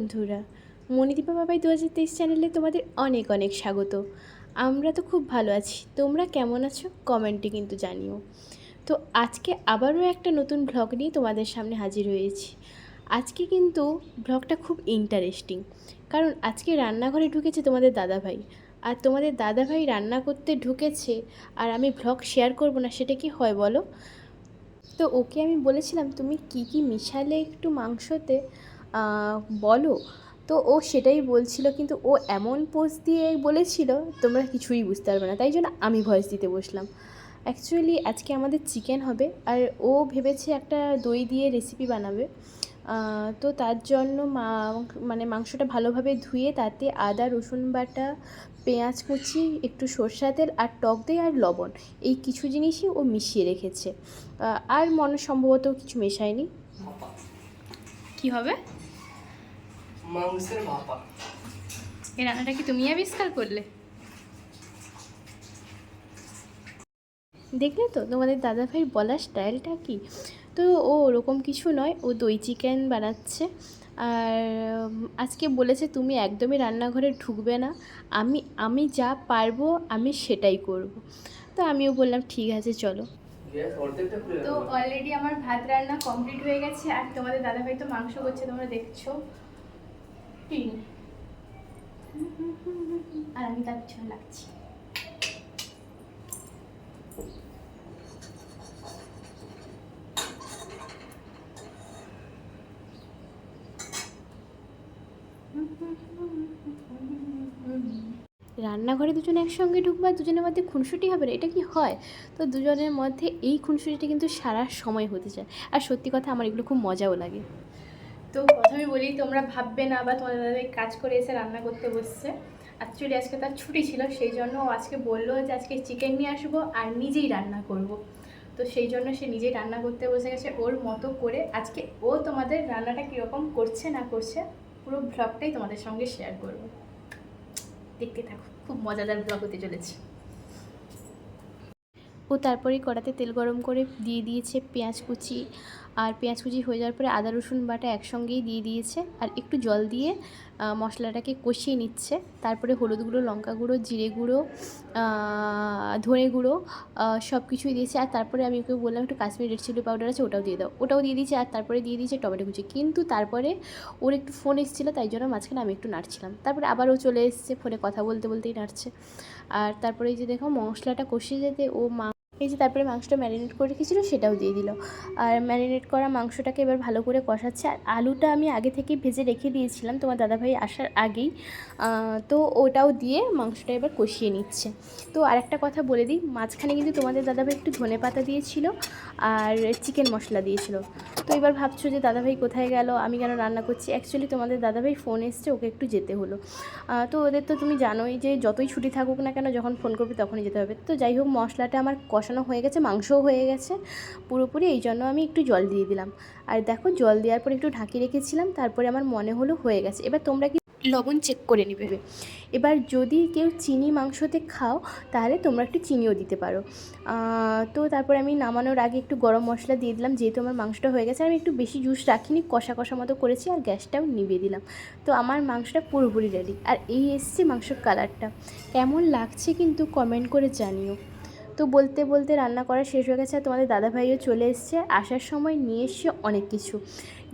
বন্ধুরা। মণিদীপা বাবাই দু হাজার তেইশ চ্যানেলে তোমাদের অনেক অনেক স্বাগত। আমরা তো খুব ভালো আছি। তোমরা কেমন আছো? কমেন্টে কিন্তু জানিও। তো আজকে আবারও একটা নতুন ভ্লগ নিয়ে তোমাদের সামনে হাজির হয়েছি। আজকে কিন্তু ভ্লগটা খুব ইন্টারেস্টিং কারণ আজকে রান্নাঘরে ঢুকেছে তোমাদের দাদাভাই। আর তোমাদের দাদাভাই রান্না করতে ঢুকেছে, আর আমি ভ্লগ শেয়ার করব না, সেটা কি হয় বলো? তো ওকে আমি বলেছিলাম, তুমি কি কি মিশালে একটু মাংসতে? বলো। তো ও সেটাই বলছিল, কিন্তু ও এমন পোজ দিয়ে বলেছিল, তোমরা কিছুই বুঝতে পারবে না। তাই জন্য আমি ভয়েস দিতে বসলাম। অ্যাকচুয়ালি আজকে আমাদের চিকেন হবে, আর ও ভেবেছে একটা দই দিয়ে রেসিপি বানাবে। তো তার জন্য মা মানে মাংসটা ভালোভাবে ধুয়ে তাতে আদা, রসুন বাটা, পেঁয়াজ কুচি, একটু সর্ষা তেল, আর টক দই, আর লবণ। এই কিছু জিনিসই ও মিশিয়ে রেখেছে। আর মনে সম্ভবত কিছু মেশায়নি। কি হবে? মাংসের ভাপা। এই রান্নাটা কি তুমি আবিষ্কার করলে? দেখলে তো তোমাদের দাদাভাই বলার স্টাইলটা কি? তো ও ওরকম কিছু নয় ও দই চিকেন বানাচ্ছে। আর আজকে বলেছে তুমি একদমই রান্নাঘরে ঢুকবে না। আমি আমি যা পারব আমি সেটাই করব। তো আমিও বললাম ঠিক আছে চলো। তো অলরেডি আমার ভাত রান্না কমপ্লিট হয়ে গেছে আর তোমাদের দাদাভাই তো মাংস করছে তোমরা দেখছ। আর আমি তার পিছনে লাগছি। রান্নাঘরে দুজন একসঙ্গে ঢুকবো, দুজনের মধ্যে খুনসুটি হবে না, এটা কি হয়? তো দুজনের মধ্যে এই খুনসুটিটা কিন্তু সারা সময় হতে চায়। আর সত্যি কথা, আমার এগুলো খুব মজাও লাগে। তো প্রথমে বলি, তোমরা ভাববে না বা তোমাদের দাদা কাজ করে এসে রান্না করতে বসছে। অ্যাকচুয়ালি আজকে তার ছুটি ছিল, সেই জন্য ও আজকে বলল যে আজকে চিকেন নিয়ে আসব আর নিজেই রান্না করব। তো সেই জন্য সে নিজেই রান্না করতে বসে গেছে ওর মতো করে। আজকে ও তোমাদের রান্নাটা কীরকম করছে না করছে, পুরো ব্লগটাই তোমাদের সঙ্গে শেয়ার করব। দেখতে থাকো, খুব মজাদার ব্লগ হতে চলেছে। ও তারপরে কড়াতে তেল গরম করে দিয়ে দিয়েছে পেঁয়াজ কুচি। আর পেঁয়াজ কুচি হয়ে যাওয়ার পরে আদা, রসুন বাটা একসঙ্গেই দিয়ে দিয়েছে। আর একটু জল দিয়ে মশলাটাকে কষিয়ে নিচ্ছে। তারপরে হলুদ গুঁড়ো, লঙ্কা গুঁড়ো, জিরে গুঁড়ো ধনে গুঁড়ো সব কিছুই দিয়েছে। আর তারপরে আমি ওকে বললাম, একটু কাশ্মীর রেড চিলি পাউডার আছে, ওটাও দিয়ে দাও। ওটাও দিয়ে দিয়েছে, আর তারপরে দিয়ে দিয়েছে টমেটো কুচি। কিন্তু তারপরে ওর একটু ফোন এসেছিল, তাই জন্য মাঝখানে আমি একটু নাড়ছিলাম। তারপরে আবার ও চলে এসছে, ফোনে কথা বলতে বলতেই নাড়ছে। আর তারপরে যে দেখো, মশলাটা কষিয়ে যেতে ও মা এই যে তারপরে মাংসটা ম্যারিনেট করে রেখেছিলো, সেটাও দিয়ে দিল। আর ম্যারিনেট করা মাংসটাকে এবার ভালো করে কষাচ্ছে। আর আলুটা আমি আগে থেকেই ভেজে রেখে দিয়েছিলাম, তোমার দাদাভাই আসার আগেই। তো ওটাও দিয়ে মাংসটা এবার কষিয়ে নিচ্ছে। তো আর একটা কথা বলে দিই, মাঝখানে কিন্তু তোমাদের দাদাভাই একটু ধনে পাতা দিয়েছিল আর চিকেন মশলা দিয়েছিল। তো এবার ভাবছ যে দাদাভাই কোথায় গেল, আমি কেন রান্না করছি? অ্যাকচুয়ালি তোমাদের দাদাভাই ফোন এসছে, ওকে একটু যেতে হলো। তো ওদের তো তুমি জানোই যে যতই ছুটি থাকুক না কেন, যখন ফোন করবে তখনই যেতে হবে। তো যাই হোক, মশলাটা আমার কষানো হয়ে গেছে, মাংসও হয়ে গেছে। পুরোপুরি এই জন্য আমি একটু জল দিয়ে দিলাম। আর দেখো, জল দেওয়ার পর একটু ঢাকি রেখেছিলাম, তারপরে আমার মনে হলো হয়ে গেছে। এবার তোমরা কি লবণ চেক করে নেবে। এবার যদি কেউ চিনি মাংসতে খাও, তাহলে তোমরা একটু চিনিও দিতে পারো। তো তারপরে আমি নামানোর আগে একটু গরম মশলা দিয়ে দিলাম, যেহেতু আমার মাংসটা হয়ে গেছে। আমি একটু বেশি জুস রাখিনি, কষা কষা মতো করেছি আর গ্যাসটাও নিভিয়ে দিলাম। তো আমার মাংসটা পুরোপুরি রেডি আর এই এসছে মাংসর কালারটা কেমন লাগছে কিন্তু কমেন্ট করে জানিও। তো বলতে বলতে রান্না করা শেষ হয়ে গেছে তোমাদের দাদাভাইও চলে এসছে। আসার সময় নিয়ে এসছে অনেক কিছু।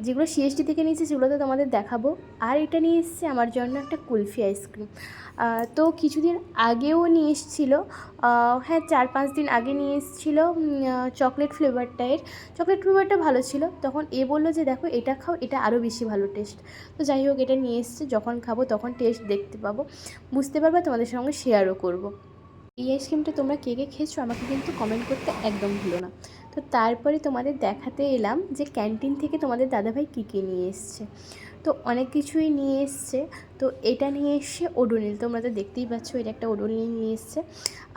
যেগুলো সিএসটি থেকে নিয়েছে সেগুলো তো তোমাদের দেখাবো। আর এটা নিয়ে এসছে আমার জন্য একটা কুলফি আইসক্রিম। তো কিছুদিন আগেও নিয়ে এসেছিল। হ্যাঁ চার পাঁচ দিন আগে নিয়ে এসেছিল চকলেট ফ্লেভারটায়ের চকলেট ফ্লেভারটা ভালো ছিল। তখন এ বলল যে, দেখো, এটা খাও, এটা আরও বেশি ভালো টেস্ট। তো যাই হোক, এটা নিয়ে এসছে। যখন খাব তখন টেস্ট দেখতে পাবো। বুঝতে পারবে তোমাদের সঙ্গে শেয়ারও করব। এই আইসক্রিমটা তোমরা কে কে খেয়েছো আমাকে কিন্তু কমেন্ট করতে একদম ভুলো না। তো তারপরে তোমাদের দেখাতে এলাম যে ক্যান্টিন থেকে তোমাদের দাদাভাই কী কী নিয়ে এসছে। তো অনেক কিছুই নিয়ে এসছে। তো এটা নিয়ে এসছে ওডোনিল। তোমরা তো দেখতেই পাচ্ছ এটা একটা ওডোনিল নিয়ে এসছে।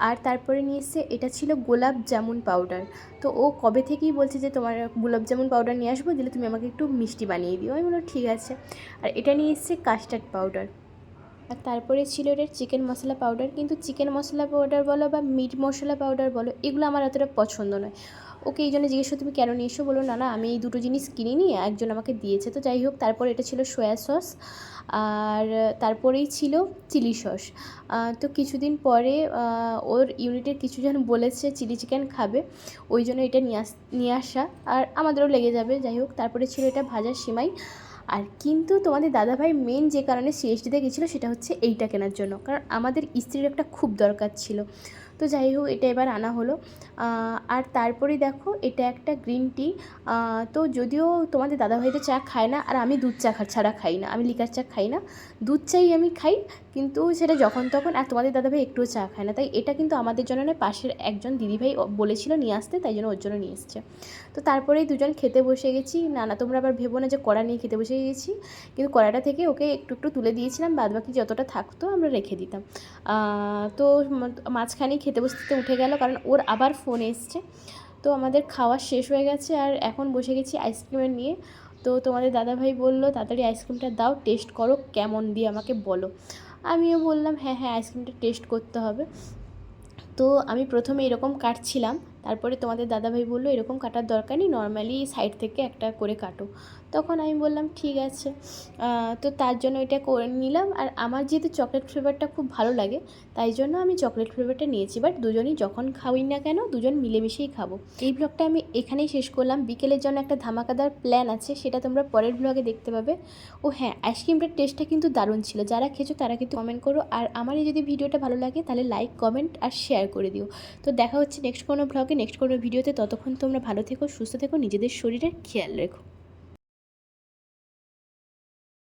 আর তারপরে নিয়ে এসছে এটা ছিল গোলাপ জামুন পাউডার তো ও কবে থেকেই বলছে যে তোমার গোলাপ জামুন পাউডার নিয়ে আসব, দিলে তুমি আমাকে একটু মিষ্টি বানিয়ে দিও। আমি বললাম, ঠিক আছে। আর এটা নিয়ে এসছে কাস্টার্ড পাউডার আর তারপরে ছিল এটার চিকেন মশলা পাউডার কিন্তু চিকেন মশলা পাউডার বলো বা মিট মশলা পাউডার বলো, এগুলো আমার এতটা পছন্দ নয়। ওকে এই জন্য জিজ্ঞেস তুমি কেন নিয়ে এসো? বলো, না না, আমি এই দুটো জিনিস কিনিনি, একজন আমাকে দিয়েছে। তো যাই হোক, তারপর এটা ছিল সয়া সস আর তারপরেই ছিল চিলি সস তো কিছুদিন পরে ওর ইউনিটের কিছুজন বলেছে চিলি চিকেন খাবে, ওই জন্য এটা নিয়ে আস, নিয়ে আসা, আর আমাদেরও লেগে যাবে। যাই হোক, তারপরে ছিল এটা ভাজা সিমাই। আর কিন্তু তোমাদের দাদাভাই মেন যে কারণে সিএসডিতে গেছিল সেটা হচ্ছে এইটা কেনার জন্য। কারণ আমাদের স্ত্রীর একটা খুব দরকার ছিল। তো যাই হোক, এটা এবার আনা হলো। আর তারপরে দেখো, এটা একটা গ্রিন টি। তো যদিও তোমাদের দাদাভাই তো চা খায় না, আর আমি দুধ চা ছাড়া খাই না। আমি লিকার চা খাই না। দুধ চাই আমি খাই, কিন্তু সেটা যখন তখন, আর তোমাদের দাদাভাই একটুও চা খায় না। তাই এটা কিন্তু আমাদের জন্য নয়, পাশের একজন দিদিভাই বলেছিল নিয়ে আসতে, তাই জন্য ওর জন্য নিয়ে এসছে। তো তারপরেই দুজন খেতে বসে গেছি। না না তোমরা আবার ভেবো না যে কড়া নিয়ে খেতে বসে গেছি। কিন্তু কড়াটা থেকে ওকে একটু একটু তুলে দিয়েছিলাম বাদ বাকি যতটা থাকতো আমরা রেখে দিতাম। তো মাঝখানেই খেতে বসতে উঠে গেল, কারণ ওর আবার ফোন এসছে। তো আমাদের খাওয়া শেষ হয়ে গেছে আর এখন বসে গেছি আইসক্রিমের নিয়ে। তো তোমাদের দাদাভাই বলল, তাড়াতাড়ি আইসক্রিমটা দাও টেস্ট করো কেমন দিয়ে আমাকে বলো। আমিও বললাম হ্যাঁ হ্যাঁ আইসক্রিমটা টেস্ট করতে হবে। তো আমি প্রথমে এরকম কাটছিলাম তারপরে তোমাদের দাদাভাই বলল, এরকম কাটার দরকার নেই নর্মালি সাইড থেকে একটা করে কাটো। তখন আমি বললাম, ঠিক আছে। তো তার জন্য এটা করে নিলাম। আর আমার যেহেতু চকলেট ফ্লেভারটা খুব ভালো লাগে, তাই জন্য আমি চকলেট ফ্লেভারটা নিয়েছি। বাট দুজনই যখন খাওয়াই না কেন, দুজন মিলেমিশেই খাব। এই ব্লগটা আমি এখানেই শেষ করলাম। বিকেলের জন্য একটা ধামাকাদার প্ল্যান আছে, সেটা তোমরা পরের ব্লগে দেখতে পাবে। ও হ্যাঁ আইসক্রিমটার টেস্টটা কিন্তু দারুণ ছিল। যারা খেয়েছো তারা কিন্তু কমেন্ট করো। আর আমার যদি ভিডিওটা ভালো লাগে, তাহলে লাইক কমেন্ট আর শেয়ার করে দিও। তো দেখা হচ্ছে নেক্সট কোনো ব্লগে নেক্সট করবে ভিডিওতে ততক্ষণ তোমরা ভালো থেকো সুস্থ থেকো নিজেদের শরীরের খেয়াল রেখো।